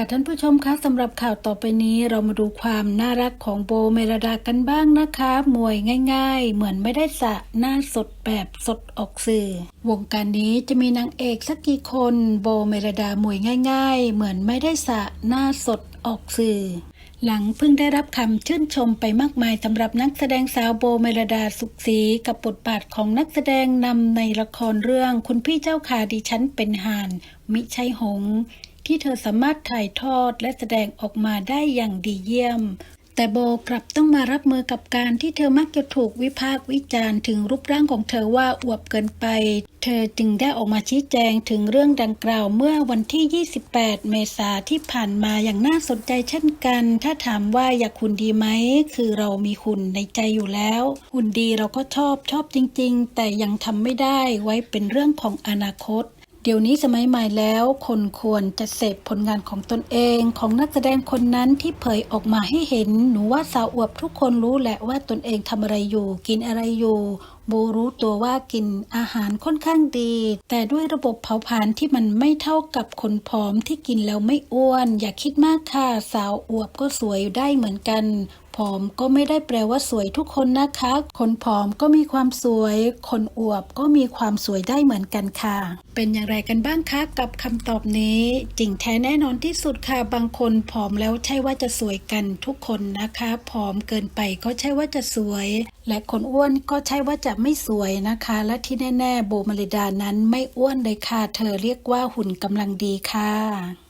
ค่ะท่านผู้ชมคะสำหรับข่าวต่อไปนี้เรามาดูความน่ารักของโบเมลดากันบ้างนะคะ มวยง่าย ๆ เหมือนไม่ได้สะหน้าสดแบบสดออกสื่อ วงการนี้จะมีนางเอกสักกี่คนโบเมลดามวยง่าย ๆ เหมือนไม่ได้สะหน้าสดออกสื่อ หลังเพิ่งได้รับคำชื่นชมไปมากมายสำหรับนักแสดงสาวโบเมลดาสุขศรีกับบทบาทของนักแสดงนำในละครเรื่องคุณพี่เจ้าขาดิฉันเป็นห่าน มิใช่หง ที่เธอสามารถถ่ายทอดและแสดงออกมาได้อย่างดีเยี่ยม แต่โบกลับต้องมารับมือกับการที่เธอมักจะถูกวิพากษ์วิจารณ์ถึงรูปร่างของเธอว่าอวบเกินไป เธอจึงได้ออกมาชี้แจงถึงเรื่องดังกล่าวเมื่อวันที่ 28 เมษาที่ผ่านมาอย่างน่าสนใจเช่นกัน ถ้าถามว่าอยากหุ่นดีไหม คือเรามีหุ่นในใจอยู่แล้วหุ่นดีเราก็ชอบชอบจริง ๆ แต่ยังทำไม่ได้ไว้เป็นเรื่องของอนาคต ดี๋ยวนี้สมัยใหม่แล้ว คนควรจะเสพผลงานของตนเองของนักแสดงคนนั้นที่เผยออกมาให้เห็น หนูว่าสาวอวบทุกคนรู้แหละว่าตนเองทำอะไรอยู่ กินอะไรอยู่โบรู้ตัวว่ากินอาหารค่อนข้างดี แต่ด้วยระบบเผาผลาญที่มันไม่เท่ากับคนผอมที่กินแล้วไม่อ้วน อย่าคิดมากค่ะ สาวอวบก็สวยได้เหมือนกัน ผอมก็ไม่ได้แปลว่าสวยทุกคนนะคะ คนผอมก็มีความสวย คนอวบก็มีความสวยได้เหมือนกันค่ะ เป็นอย่างไรกันบ้างคะกับคำตอบนี้ จริงแท้แน่นอนที่สุดค่ะ บางคนผอมแล้วใช่ว่าจะสวยกันทุกคนนะคะ ผอมเกินไปก็ใช่ว่าจะสวย และคนอ้วนก็ใช่ว่าจะไม่สวยนะคะ และที่แน่ ๆ โบมาริดานั้นไม่อ้วนเลยค่ะ เธอเรียกว่าหุ่นกำลังดีค่ะ